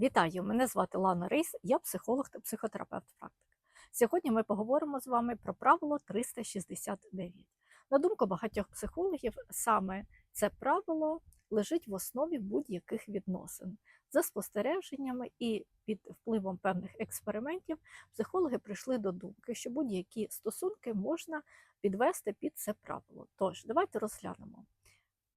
Вітаю! Мене звати Лана Рейс, я психолог та психотерапевт практик. Сьогодні ми поговоримо з вами про правило 369. На думку багатьох психологів, саме це правило лежить в основі будь-яких відносин. За спостереженнями і під впливом певних експериментів психологи прийшли до думки, що будь-які стосунки можна підвести під це правило. Тож, давайте розглянемо.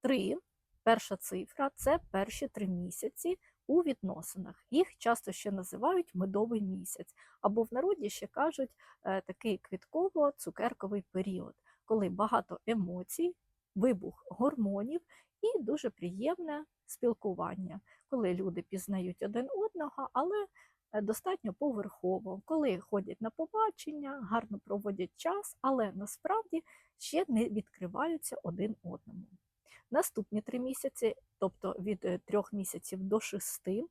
Три, перша цифра це перші три місяці у відносинах. Їх часто ще називають медовий місяць, або в народі ще кажуть е, такий квітково-цукерковий період, коли багато емоцій, вибух гормонів і дуже приємне спілкування, коли люди пізнають один одного, але е, достатньо поверхово, коли ходять на побачення, гарно проводять час, але насправді ще не відкриваються один одному. Наступні три місяці, тобто від е, трьох місяців до шести,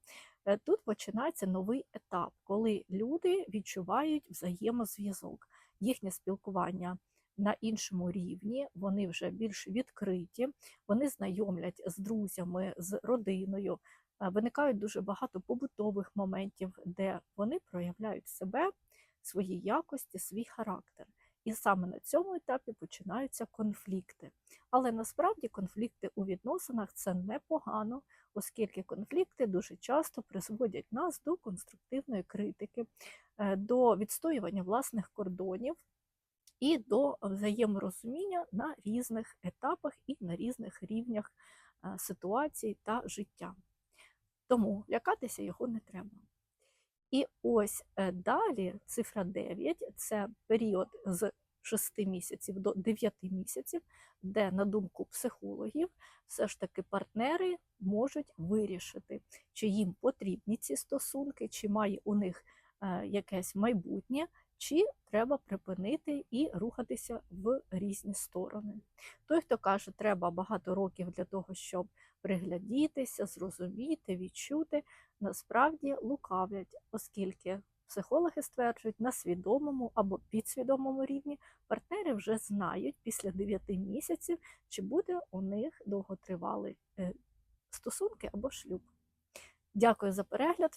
е, тут починається новий етап, коли люди відчувають взаємозв'язок, їхнє спілкування на іншому рівні, вони вже більш відкриті, вони знайомлять з друзями, з родиною. Е, Виникають дуже багато побутових моментів, де вони проявляють себе, свої якості, свій характер. І саме на цьому етапі починаються конфлікти. Але насправді конфлікти у відносинах це непогано, оскільки конфлікти дуже часто призводять нас до конструктивної критики, е, до відстоювання власних кордонів і до взаєморозуміння на різних етапах і на різних рівнях е, ситуацій та життя. Тому лякатися його не треба. І ось е, далі цифра 9 це період з 6 місяців до 9 місяців, де, на думку психологів, все ж таки партнери можуть вирішити, чи їм потрібні ці стосунки, чи має у них якесь майбутнє, чи треба припинити і рухатися в різні сторони. Той, хто каже, треба багато років для того, щоб приглядітися, зрозуміти, відчути, насправді лукавлять, оскільки психологи стверджують, на свідомому або підсвідомому рівні партнери вже знають після 9 місяців, чи буде у них довготривалий е, стосунки або шлюб. Дякую за перегляд.